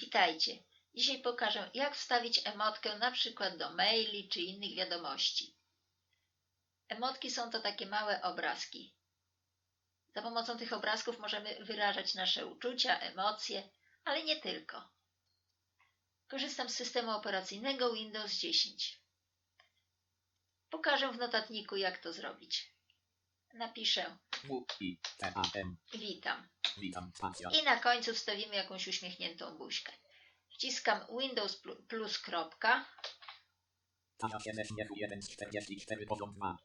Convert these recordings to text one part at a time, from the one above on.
Witajcie. Dzisiaj pokażę, jak wstawić emotkę na przykład do maili czy innych wiadomości. Emotki są to takie małe obrazki. Za pomocą tych obrazków możemy wyrażać nasze uczucia, emocje, ale nie tylko. Korzystam z systemu operacyjnego Windows 10. Pokażę w notatniku, jak to zrobić. Napiszę. Witam. Witam. I na końcu wstawimy jakąś uśmiechniętą buźkę. Wciskam Windows plu- plus kropka. Tata się śmiechu 1 z 44 poziom 2.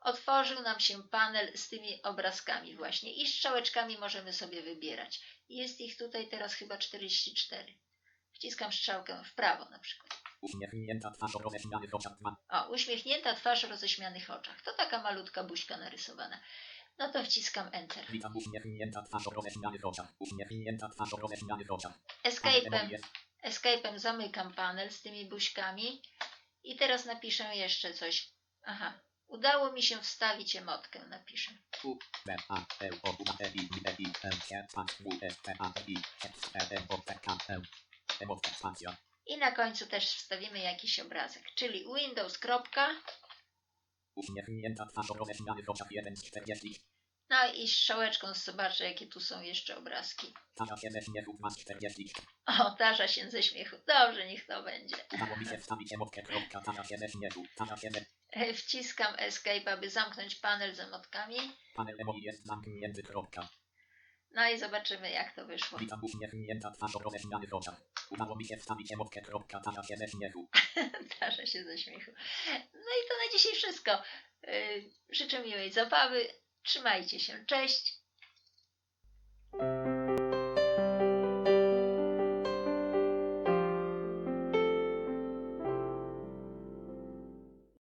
Otworzył nam się panel z tymi obrazkami właśnie i strzałeczkami możemy sobie wybierać. Jest ich tutaj teraz chyba 44. Wciskam strzałkę w prawo na przykład. Uśmiechnięta twarz o roześmianych oczach 2. O, uśmiechnięta twarz o roześmianych oczach. To taka malutka buźka narysowana. No to wciskam Enter. Witam uśmiechnięta twarz o roześmianych oczach. Uśmiechnięta twarz o roześmianych oczach. Escape'em, escape'em zamykam panel z tymi buźkami. I teraz napiszę jeszcze coś. Aha, udało mi się wstawić emotkę, napiszę. I na końcu też wstawimy jakiś obrazek, czyli Windows. Uśmiechnięta twarz o roześmianych oczach 1 z 40. No i strzałeczką zobaczę, jakie tu są jeszcze obrazki. Tata się śmiechu 2 z 40. O, tarza się ze śmiechu. Dobrze, niech to będzie. Udało mi się wstawić emotkę kropka. Tata się śmiechu. Tata się E, Wciskam Escape, aby zamknąć panel z emotkami. Panel emoji jest zamknięty kropka. No i zobaczymy, jak to wyszło. Witam uśmiechnięta twarz o roześmianych oczach. Udało mi się wstawić emotkę kropka. Tata się śmiechu. Tarza się ze śmiechu. No i to na dzisiaj wszystko. Yy, Życzę miłej zabawy. Trzymajcie się. Cześć.